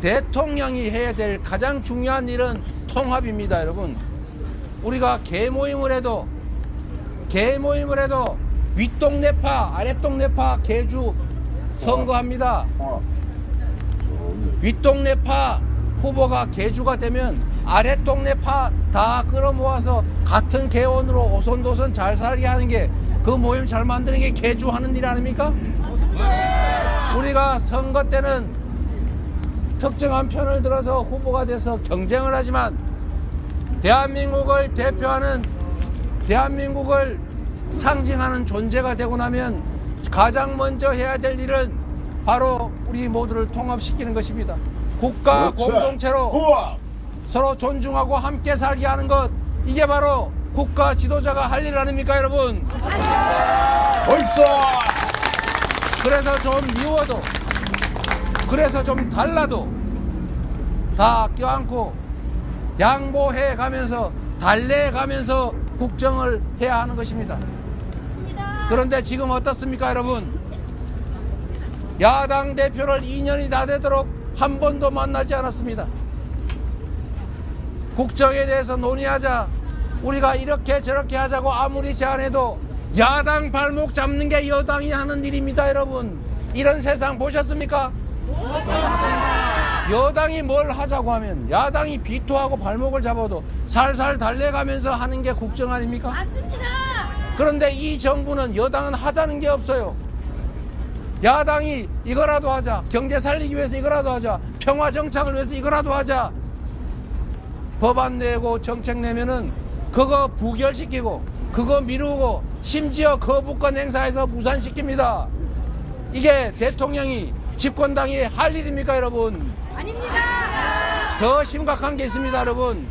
대통령이 해야 될 가장 중요한 일은 통합입니다, 여러분. 우리가 개모임을 해도 개모임을 해도 윗동네파, 아랫동네파 개주 선거합니다. 윗동네파 후보가 개주가 되면 아랫동네파 다 끌어모아서 같은 개원으로 오손도손 잘 살게 하는 게 그 모임 잘 만드는 게 개주하는 일 아닙니까? 우리가 선거 때는 특정한 편을 들어서 후보가 돼서 경쟁을 하지만 대한민국을 대표하는 대한민국을 상징하는 존재가 되고 나면 가장 먼저 해야 될 일은 바로 우리 모두를 통합시키는 것입니다. 국가 그렇죠. 공동체로 우와! 서로 존중하고 함께 살게 하는 것 이게 바로 국가 지도자가 할 일 아닙니까 여러분? 벌써! 그래서 좀 미워도 그래서 좀 달라도 다 껴안고 양보해 가면서 달래해 가면서 국정을 해야 하는 것입니다. 그런데 지금 어떻습니까 여러분? 야당 대표를 2년이 다 되도록 한 번도 만나지 않았습니다. 국정에 대해서 논의하자 우리가 이렇게 저렇게 하자고 아무리 제안해도 야당 발목 잡는 게 여당이 하는 일입니다 여러분 이런 세상 보셨습니까? 여당이 뭘 하자고 하면 야당이 비토하고 발목을 잡아도 살살 달래가면서 하는 게 국정 아닙니까? 맞습니다. 그런데 이 정부는 여당은 하자는 게 없어요. 야당이 이거라도 하자. 경제 살리기 위해서 이거라도 하자. 평화 정착을 위해서 이거라도 하자. 법안 내고 정책 내면은 그거 부결시키고 그거 미루고 심지어 거부권 행사해서 무산시킵니다. 이게 대통령이 집권당이 할 일입니까 여러분? 아닙니다. 더 심각한 게 있습니다, 여러분.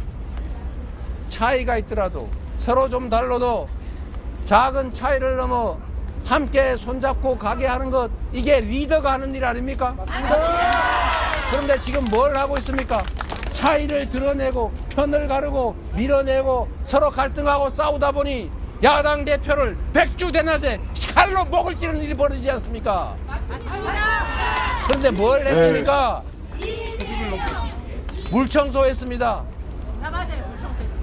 차이가 있더라도 서로 좀 달라도 작은 차이를 넘어 함께 손잡고 가게 하는 것 이게 리더가 하는 일 아닙니까? 그런데 지금 뭘 하고 있습니까? 차이를 드러내고 편을 가르고 밀어내고 서로 갈등하고 싸우다 보니 야당 대표를 백주 대낮에 칼로 목을 찌르는 일이 벌어지지 않습니까? 그런데 뭘 했습니까? 물청소했습니다. 나 맞아요. 물청소했어요.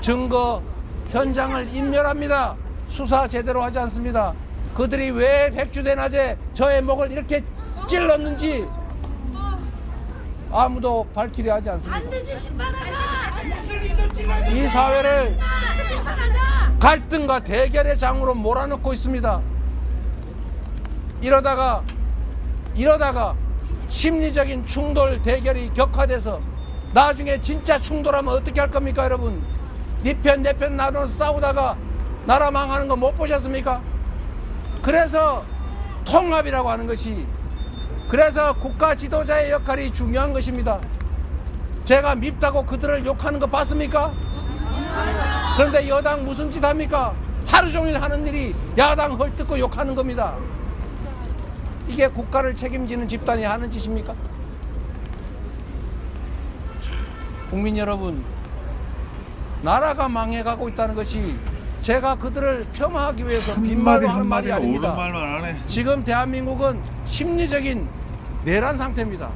증거 현장을 인멸합니다. 수사 제대로 하지 않습니다. 그들이 왜 백주대 낮에 저의 목을 이렇게 찔렀는지 아무도 밝히려 하지 않습니다. 반드시 심판하자. 이 사회를. 갈등과 대결의 장으로 몰아넣고 있습니다. 이러다가 이러다가 심리적인 충돌 대결이 격화돼서 나중에 진짜 충돌하면 어떻게 할 겁니까, 여러분? 니편 내 편 나눠 싸우다가 나라 망하는 거 못 보셨습니까? 그래서 통합이라고 하는 것이 그래서 국가 지도자의 역할이 중요한 것입니다. 제가 밉다고 그들을 욕하는 거 봤습니까? 그런데 여당 무슨 짓 합니까? 하루 종일 하는 일이 야당 헐뜯고 욕하는 겁니다. 이게 국가를 책임지는 집단이 하는 짓입니까? 국민 여러분, 나라가 망해가고 있다는 것이 제가 그들을 폄하하기 위해서 빈말로 하는 말이 아닙니다. 지금 대한민국은 심리적인 내란 상태입니다.